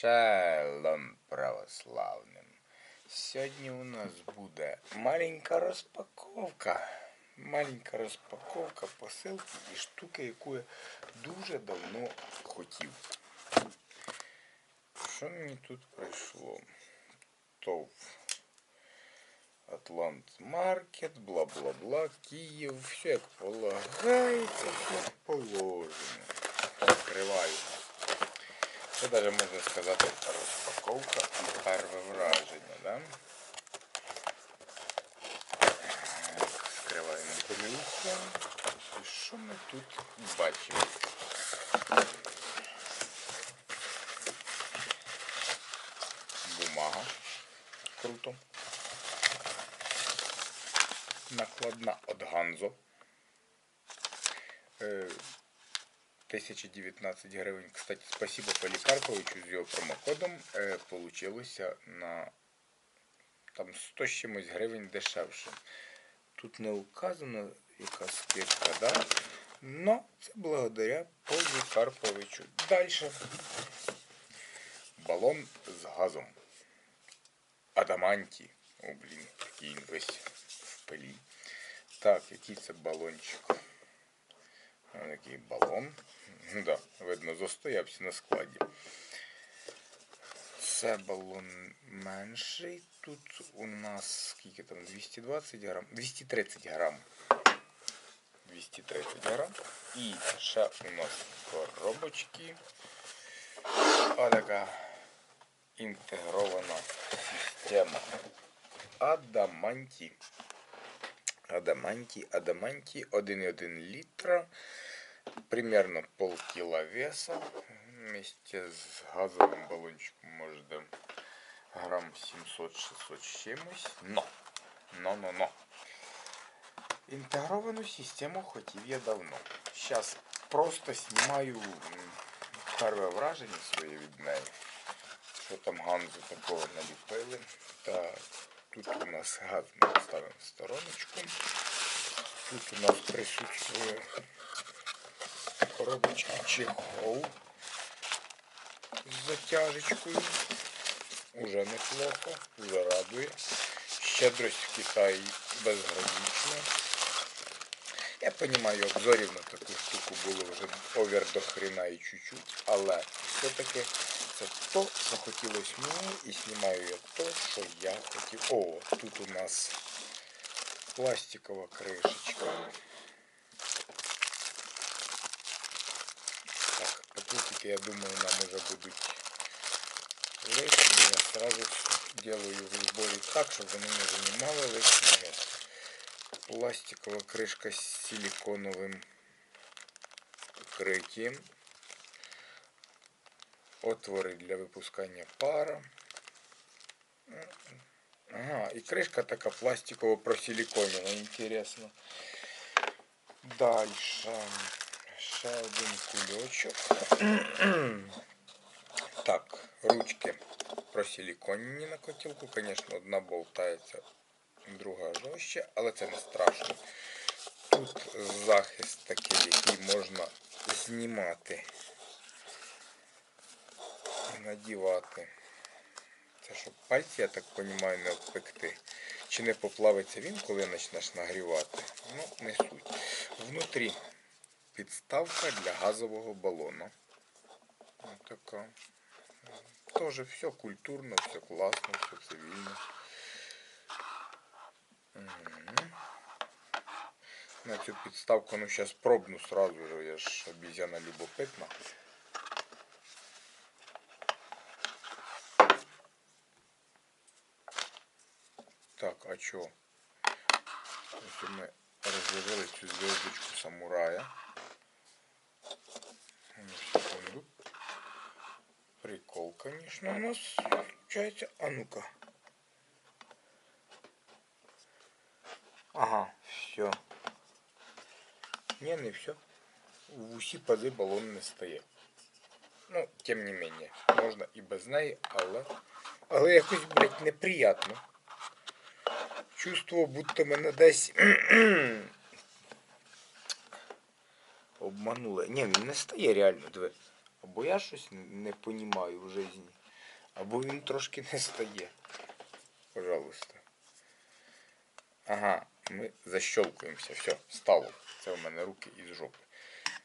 Шалом православним. Сьогодні у нас буде маленька розпаковка. Маленька розпаковка посилки і штуки, яку я дуже давно хотів. Що мені тут прийшло? ТОВ. Атлант Маркет, бла-бла-бла, Київ, все як полагається, як положено. Відкриваю. Це навіть можна сказати розпаковка і перше враження, да? Скриваємо помилку. І що ми тут бачимо? Бумага. Круто. Накладна от Ганзо. Е, 1019 гривень. Кстати, спасибо Полікарповичу з його промокодом. Е, получилося на там 100 з чимось гривень дешевше. Тут не указано яка скидка, да? Но це благодаря Полікарповичу. Далі. Балон з газом. Адаманті. О, блін, такий весь в пилі. Так, який це балончик? Ось такий балон. Да, видно, застоявся на складі. Це балон менший. Тут у нас скільки там? 220 грам? 230 грам. 230 грам. І ще у нас коробочки. Отака інтегрована система. Адаманті. Адаманті, адаманті 1,1 літра. Примерно полкила веса. Вместе с газовым баллончиком может грамм 700-600 с чимось. Но, но, но, но. Інтегровану систему хотів я давно. Зараз просто знімаю м, перше враження своє від неї. Що там ганзу такого наліпили. Так, тут у нас газ ми ставимо в стороночку. Тут у нас присутствує коробочки чехол з затяжечкою. Уже неплохо, уже радує. Щедрость в Китаї безгранична. Я розумію, обзорів на таку штуку було вже овер до хрена і чуть-чуть, але все-таки це то, що хотілося мені, і знімаю я то, що я хотів. О, тут у нас пластикова кришечка. Так, пакетики, я думаю, нам уже будуть лишні. Я сразу делаю в сборе так, чтобы вони не занимали лишнее место. Пластикова кришка з силиконовим покриттям. Отвори для випускання пара. Ага, і кришка така пластикова просиликонена, інтересно. Дальше. Ще один кульочок. так, ручки просиликонені на котілку. Звісно, одна болтається, друга жорстче, але це не страшно. Тут захист такий, який можна знімати надівати. Це щоб пальці, я так розумію, не обпекти. Чи не поплавиться він, коли почнеш нагрівати? Ну, не суть. Внутрі підставка для газового балону. Ось така. Тоже все культурно, все класно, все цивільно. На цю підставку, ну зараз пробну сразу я ж обізяна любопитна. Так, а чо? Ось ми розложили цю зв'язочку самурая. Ну, Секунду. Прикол, конечно, у нас получается. А ну-ка. Ага, все. Не, не все. В усі пази балон не стає. Ну, тим не менее, можна і без неї, але. Але якось, блядь, неприятно. Чувство, будто мене десь обманули. Ні, він не стає реально, диви. Або я щось не понімаю в житті. Або він трошки не стає. Пожалуйста. Ага, ми защелкуємося. Все, стало. Це у мене руки із жопи.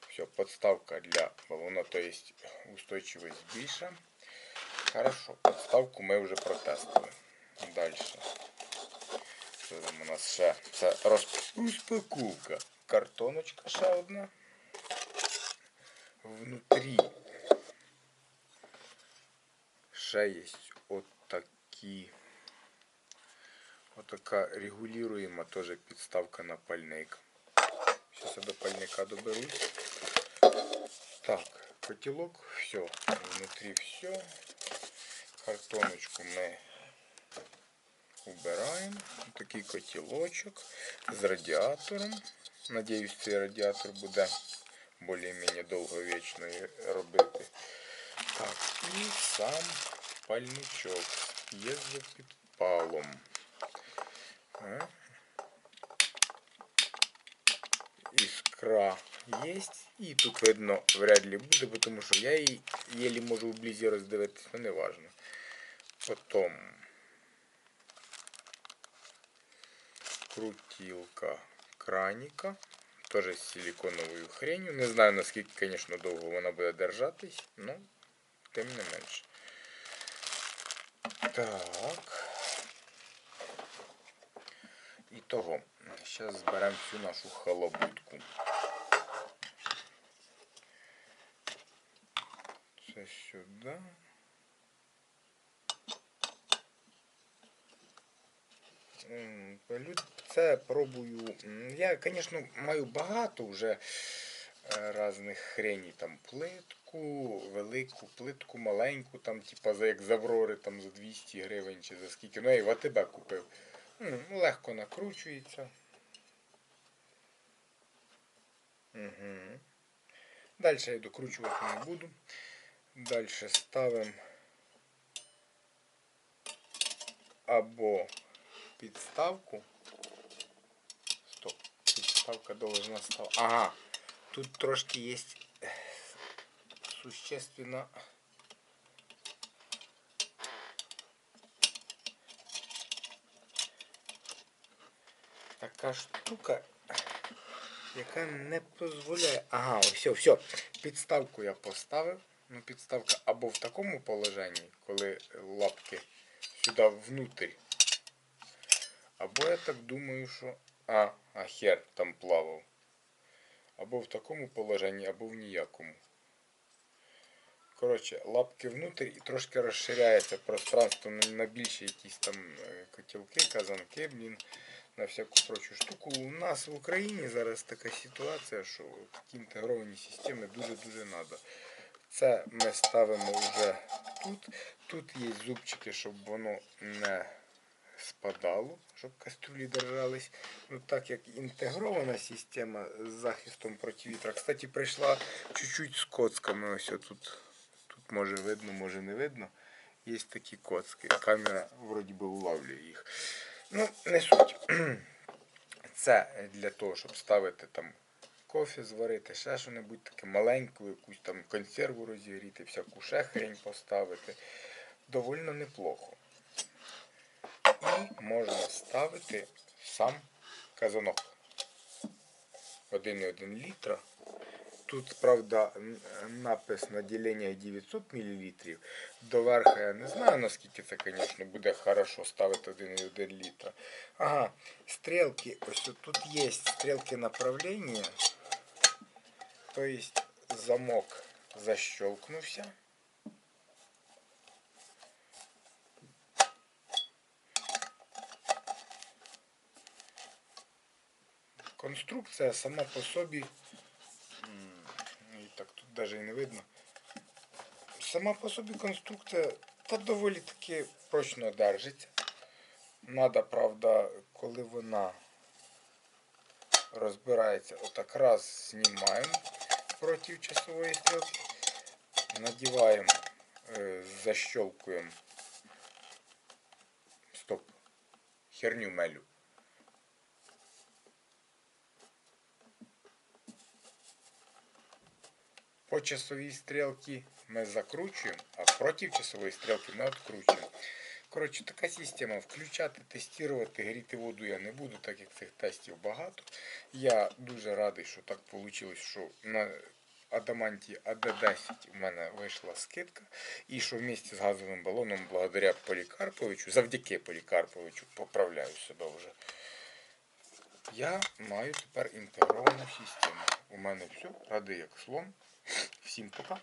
Все, подставка для балона, то есть устойчивость більша. Хорошо, подставку ми вже протестили. Далі. Що там у нас ще? Це розп- розпаковка. Картоночка ще одна. Внутрі ще є отакі. Отака регулюємо теж підставка на пальник. Зараз я до пальника доберусь. Так, котелок, все. Внутри все. Картоночку ми убираємо. Такий котелочок з радіатором. Надіюсь, цей радіатор буде більш-менш довговічно робити. Так, і сам пальничок є за підпалом. А? Іскра є. І тут видно вряд ли буде, тому що я її єлі можу вблизі роздивитися, але не важно. Потім крутілка краніка. Теж з силиконовою хренью. Не знаю наскільки, звісно, довго вона буде держатись, але тим не менше. Так. І того. Зараз зберемо всю нашу халабутку. Це сюди. М, лю- Це пробую. Я, звісно, маю багато вже е, різних хрені. Там плитку, велику, плитку, маленьку, там, типа за як з Аврори там за 200 гривень чи за скільки. Ну я і в АТБ купив. М, Легко накручується. Угу. Далі я докручувати не буду. Далі ставимо або підставку. Стоп, должна став. Ага, тут трошки є существенно. Така штука, яка не дозволяє. Ага, все, все. Підставку я поставив. Ну, підставка або в такому положенні, коли лапки сюди внутрь. Або я так думаю, що... А, а хер там плавав. Або в такому положенні, або в ніякому. Коротше, лапки внутрь і трошки розширяється пространство на, на більші якісь там е, котілки, казанки, блін, на всяку прочу штуку. У нас в Україні зараз така ситуація, що такі інтегровані системи дуже-дуже треба. Це ми ставимо вже тут. Тут є зубчики, щоб воно не спадало, щоб кастрюлі держались. Ну так як інтегрована система з захистом проти вітра. Кстати, прийшла чуть-чуть з коцками. Ось тут, тут може видно, може не видно. Є такі коцки. Камера вроді би улавлює їх. Ну, не суть. Це для того, щоб ставити там кофе зварити, ще що-небудь таке маленьку, якусь там консерву розігріти, всяку ще хрень поставити. Довольно неплохо. І можна ставити сам казанок. 1,1 літра. Тут, правда, напис на ділення 900 мл. Доверху я не знаю, наскільки це, звісно, буде хорошо ставити 1,1 літра. Ага, стрелки, ось тут є стрелки направлення. То есть замок защелкнувся. Конструкція сама по собі. І так тут навіть і не видно. Сама по собі конструкція та доволі таки прочно держиться. Надо, правда, коли вона розбирається, отак раз знімаємо проти часової стрілки, надіваємо, е, защелкуємо. Стоп. Херню мелю. По часовій стрілці ми закручуємо, а проти часової стрілки ми відкручуємо. Коротше, така система. Включати, тестувати, гріти воду я не буду, так як цих тестів багато. Я дуже радий, що так вийшло, що на Адаманті АД10 в мене вийшла скидка. І що вместе з газовим балоном, благодаря Полікарповичу, завдяки Полікарповичу, поправляю себе вже. Я маю тепер інтегровану систему. У мене все, радий як слон. Всім пока.